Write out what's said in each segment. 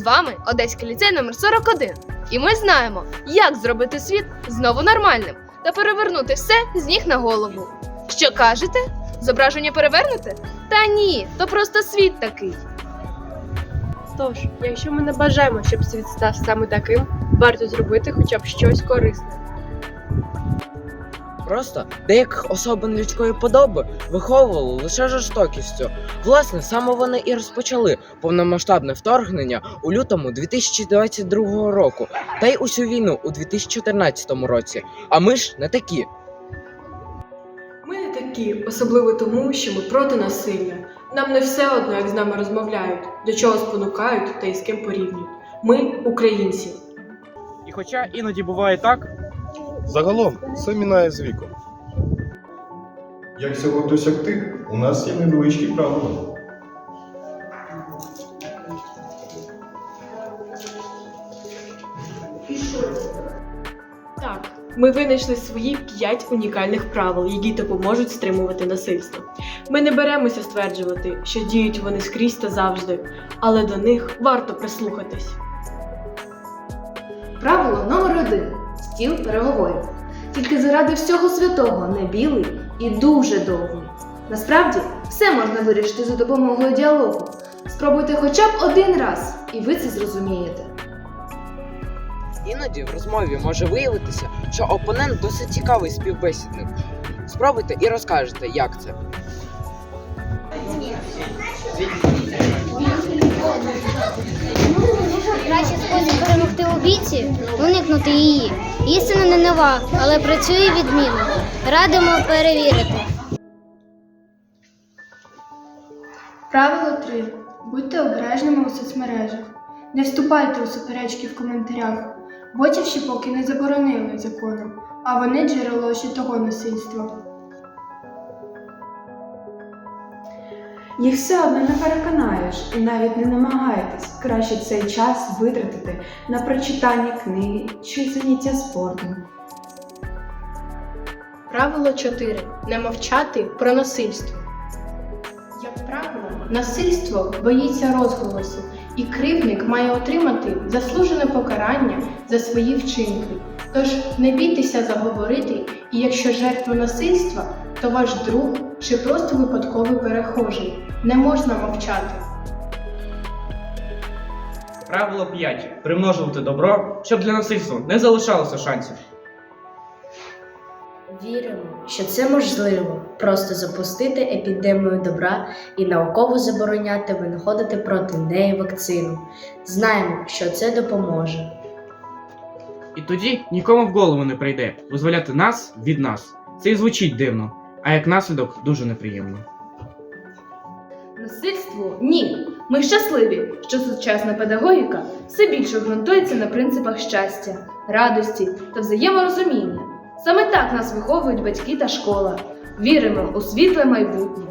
З вами Одеський ліцей номер 41 І ми знаємо, як зробити світ знову нормальним та перевернути все з ніг на голову. Що кажете? Зображення перевернути? Та ні, то просто світ такий. Тож, якщо ми не бажаємо, щоб світ став саме таким, варто зробити хоча б щось корисне. Просто деяких особин людської подоби виховували лише жорстокістю. Власне, саме вони і розпочали повномасштабне вторгнення у лютому 2022 року, та й усю війну у 2014 році. А ми ж не такі. Ми не такі, особливо тому, що ми проти насилля. Нам не все одно, як з нами розмовляють, до чого спонукають та й з ким порівнюють. Ми українці. І хоча іноді буває так, Загалом це мінає з віком. Як цього досягти, у нас є невеличкі правила. Так, ми винайшли свої п'ять унікальних правил, які допоможуть стримувати насильство. Ми не беремося стверджувати, що діють вони скрізь та завжди, але до них варто прислухатись. Правило номер один стіл переговорів. Тільки заради всього святого не білий і дуже довгий. Насправді все можна вирішити за допомогою діалогу. Спробуйте хоча б один раз, і ви це зрозумієте. Іноді в розмові може виявитися, що опонент досить цікавий співбесідник. Спробуйте і розкажете, як це. Кращий спосіб перемогти у бійці уникнути її. Істина не нова, але працює відмінно. Радимо перевірити. Правило 3. Будьте обережними у соцмережах. Не вступайте у суперечки в коментарях. Ботів ще поки не заборонили законом, а вони джерело ще того насильства. Їх все одно не переконаєш і навіть не намагайтесь краще цей час витратити на прочитання книги чи заняття спортом. Правило 4. Не мовчати про насильство. Як правило, насильство боїться розголосу, і кривдник має отримати заслужене покарання за свої вчинки. Тож не бійтеся заговорити, і якщо жертва насильства, то ваш друг чи просто випадковий перехожий. Не можна мовчати. Правило 5. Примножувати добро, щоб для насильства не залишалося шансів. Віримо, що це можливо просто запустити епідемію добра і науково забороняти винаходити проти неї вакцину. Знаємо, що це допоможе. І тоді нікому в голову не прийде визволяти нас від нас. Це і звучить дивно, а як наслідок дуже неприємно. Насильству ні. Ми щасливі, що сучасна педагогіка все більше ґрунтується на принципах щастя, радості та взаєморозуміння. Саме так нас виховують батьки та школа. Віримо у світле майбутнє.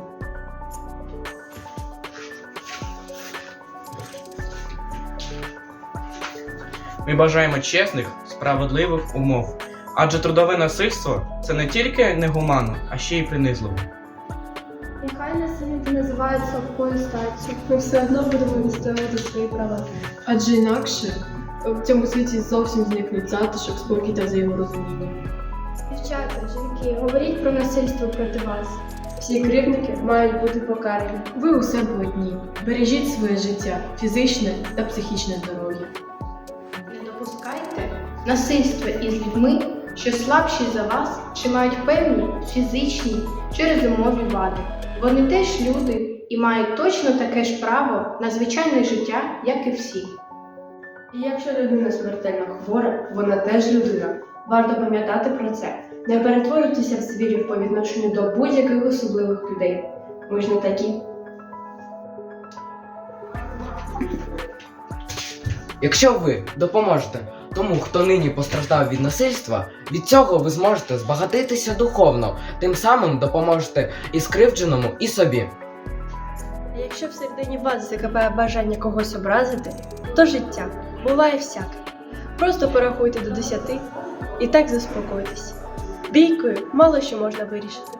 Ми бажаємо чесних, справедливих умов. Адже трудове насильство це не тільки негуманно, а ще й принизливо. Нехай насильники називають слабкою статтю. Ми все одно будемо відстоювати свої права. Адже інакше в цьому світі зовсім зникнуть затишок, спокій та взаєморозуміння. Дівчата, жінки, говоріть про насильство проти вас. Всі кривдники мають бути покарані. Ви у себе одні. Бережіть своє життя, фізичне та психічне здоров'я. Не допускайте насильства із людьми, що слабші за вас, чи мають певні фізичні чи розумові вади. Вони теж люди і мають точно таке ж право на звичайне життя, як і всі. І якщо людина смертельно хвора, вона теж людина. Варто пам'ятати про це. Не перетворюйтеся в звірів по відношенню до будь-яких особливих людей. Ми ж не такі. Якщо ви допоможете тому, хто нині постраждав від насильства, від цього ви зможете збагатитися духовно, тим самим допоможете і скривдженому, і собі. А якщо всередині вас закипає бажання когось образити, то життя буває всяке. Просто порахуйте до десяти і так заспокойтесь. Бійкою мало що можна вирішити.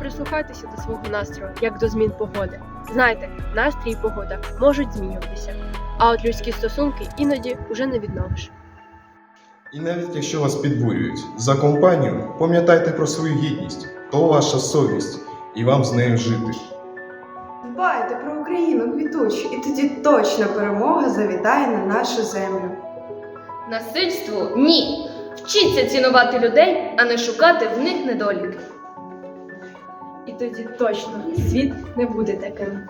прислухайтеся до свого настрою, як до змін погоди. Знайте, настрій і погода можуть змінюватися, а от людські стосунки іноді вже не відновиш. І навіть якщо вас підбурюють за компанію, пам'ятайте про свою гідність, то ваша совість, і вам з нею жити. Дбайте про Україну квітучу, і тоді точно перемога завітає на нашу землю. Насильству ні. Вчіться цінувати людей, а не шукати в них недоліки. І тоді точно світ не буде таким.